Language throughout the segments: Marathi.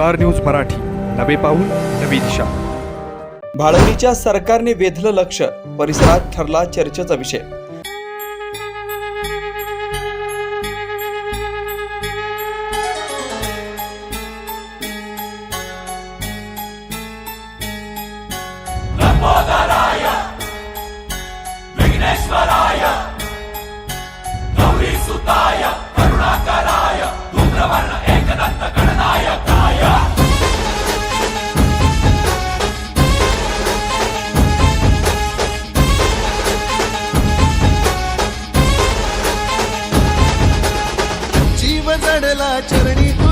Star news Marathi. नवे पाऊल नवी दिशा. भाळवणीच्या सरकारने वेधलं लक्ष. परिसरात ठरला चर्चेचा विषय. जीव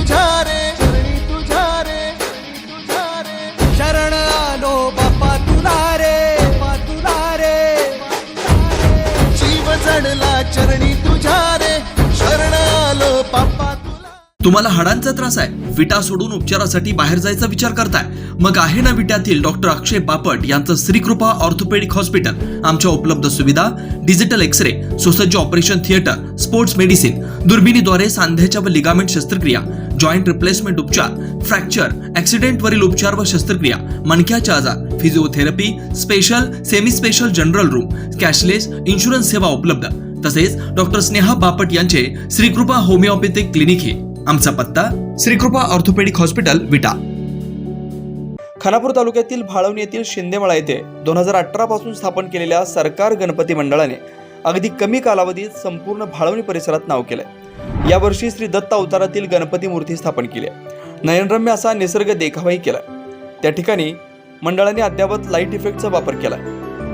तुझ्या रे चरणी तुझ्या रे तुझ्या रे. शरण आलो बापा तुला रे बापा तुला रे जीव जडला चरणी तुझ्या रे शरण आलो बापा तुम्हाला हाडांचा त्रास आहे. विटा सोडून उपचारासाठी बाहेर जायचा विचार करताय. मग आहे ना विट्यातील डॉक्टर अक्षय बापट यांचं श्रीकृपा ऑर्थोपेडिक हॉस्पिटल. आमच्या उपलब्ध सुविधा डिजिटल एक्स रे सुसज्ज ऑपरेशन थिएटर. स्पोर्ट्स मेडिसिन दुर्बिणीद्वारे सांध्याच्या व लिगामेंट शस्त्रक्रिया जॉईंट रिप्लेसमेंट उपचार फ्रॅक्चर ऍक्सिडेंट वरील उपचार व शस्त्रक्रिया मणक्याचे आजार physiotherapy special semi special general room cashless insurance सेवा उपलब्ध. तसेच डॉक्टर स्नेहा बापट यांचे श्रीकृपा होमिओपॅथिक क्लिनिक हे. आमचा पत्ता श्रीकृपा ऑर्थोपेडिक हॉस्पिटल विटा. खानापूर तालुक्यातील भाळवणी येथील शिंदेमळा येथे दोन हजार अठरा पासून स्थापन केलेल्या सरकार गणपती मंडळाने अगदी कमी कालावधीत संपूर्ण भाळवणी परिसरात नाव केलंय. यावर्षी श्री दत्त अवतारातील गणपती मूर्ती स्थापन केली आहे. नयनरम्य असा निसर्ग देखावाही केला त्या ठिकाणी मंडळाने अद्यावत लाइट इफेक्टचा वापर केला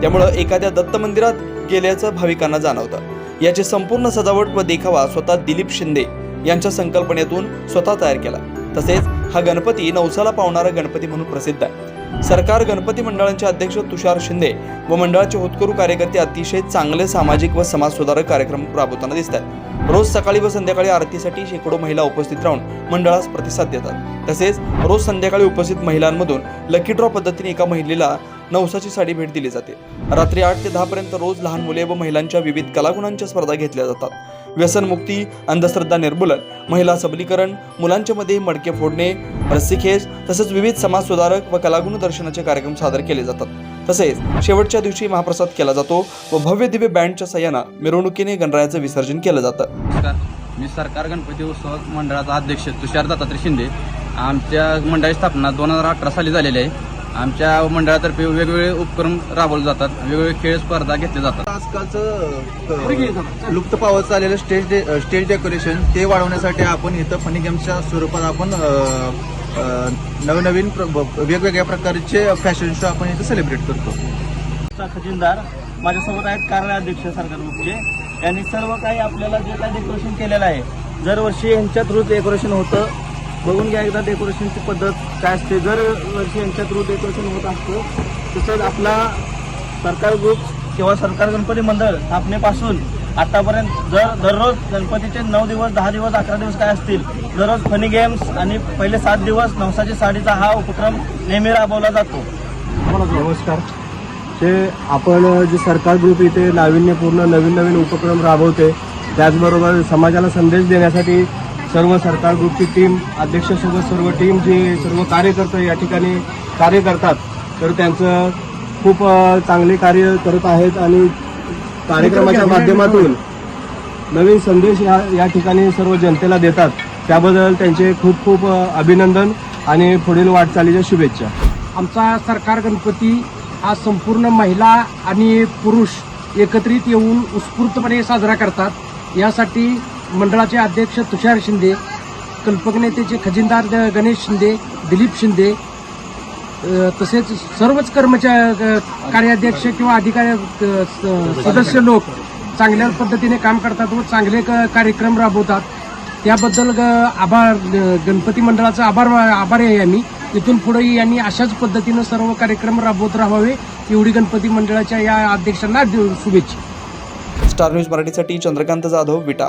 त्यामुळं एखाद्या दत्त मंदिरात गेल्याचं भाविकांना जाणवतं. याची संपूर्ण सजावट व देखावा स्वतः दिलीप शिंदे यांच्या संकल्पनेतून स्वतः तयार केला तसेच हा गणपती नवसाला पावणारा गणपती म्हणून प्रसिद्ध आहे. सरकार गणपती मंडळांचे अध्यक्ष तुषार शिंदे व मंडळाचे होतकरू कार्यकर्ते अतिशय चांगले सामाजिक व समाजसुधारक कार्यक्रम राबवताना दिसत आहेत. रोज सकाळी व संध्याकाळी आरतीसाठी शेकडो महिला उपस्थित राहून मंडळास प्रतिसाद देतात. तसेच रोज संध्याकाळी उपस्थित महिलांमधून लकी ड्रॉ पद्धतीने एका महिलेला नवसाची साडी भेट दिली जाते. रात्री आठ ते दहा पर्यंत रोज लहान मुले व महिलांच्या विविध कलागुणांच्या स्पर्धा घेतल्या जातात. व्यसनमुक्ती अंधश्रद्धा निर्मूलन महिला सबलीकरण मुलांच्या मध्ये मडके फोडणे रस्सीखेच तसेच विविध समाज सुधारक व कलागुण दर्शनाचे कार्यक्रम सादर केले जातात. तसेच शेवटच्या दिवशी महाप्रसाद केला जातो व भव्य दिव्य बँडच्या सहाय्यानं मिरवणुकीने गणरायाचं विसर्जन केलं जातं. मी सरकार गणपती उत्सव मंडळाचा अध्यक्ष तुषार दत्तात्रय शिंदे. आमच्या मंडळाची स्थापना दोन हजार अठरा साली झालेली आहे. आमच्या मंडळातर्फे वेगवेगळे उपक्रम राबवले जातात. वेगवेगळे खेळ स्पर्धा घेतले जातात. आजकालचं लुप्त पावत चाललेलं स्टेज डे स्टेज डेकोरेशन ते वाढवण्यासाठी आपण इथं फनी गेम्सच्या स्वरूपात आपण नवनवीन वेगवेगळ्या प्रकारचे फॅशन शो आपण इथं सेलिब्रेट करतो. खजिनदार माझ्यासोबत आहेत कार्याध्यक्ष सरकार ग्रुपचे यांनी सर्व काही आपल्याला जे काही डेकोरेशन केलेलं आहे दरवर्षी यांच्या थ्रू डेकोरेशन होतं. बघून घ्या एकदा डेकोरेशनची पद्धत काय असते. जर वर्षी यांच्या थ्रू डेकोरेशन होत असतं तसंच आपला सरकार ग्रुप किंवा सरकार गणपती मंडळ स्थापनेपासून आतापर्यंत जर दररोज गणपतीचे नऊ दिवस दहा दिवस अकरा दिवस काय असतील दररोज फनी गेम्स आणि पहिले सात दिवस नवसाची साडीचा हा उपक्रम नेहमी राबवला जातो. नमस्कार. ते आपण जे सरकार ग्रुप इथे नाविन्यपूर्ण नवीन नवीन उपक्रम राबवते त्याचबरोबर समाजाला संदेश देण्यासाठी सर्व सरकार ग्रुपची टीम अध्यक्षासोबत सर्व टीम जी सर्व कार्यकर्ते या ठिकाणी कार्य करतात तर त्यांचं खूप चांगले कार्य करत आहेत आणि कार्यक्रमाच्या माध्यमातून नवीन संदेश या या ठिकाणी सर्व जनतेला देतात. त्याबद्दल त्यांचे खूप खूप अभिनंदन आणि पुढील वाटचालीच्या शुभेच्छा. आमचा सरकार गणपती हा संपूर्ण महिला आणि पुरुष एकत्रित येऊन उत्स्फूर्तपणे साजरा करतात. यासाठी मंडळाचे अध्यक्ष तुषार शिंदे कल्पक नेतेचे खजिनदार गणेश शिंदे दिलीप शिंदे तसेच सर्वच कर्मचारी कार्याध्यक्ष किंवा अधिकारी स- सदस्य लोक चांगल्या पद्धतीने काम करतात व चांगले क- कार्यक्रम राबवतात. त्याबद्दल ग- आभार ग- गणपती मंडळाचा आभार आभारी आहे आम्ही. इथून पुढे यांनी अशाच पद्धतीनं सर्व कार्यक्रम राबवत राहावे एवढी गणपती मंडळाच्या या अध्यक्षांना शुभेच्छा. स्टार न्यूज मराठीसाठी चंद्रकांत जाधव विटा.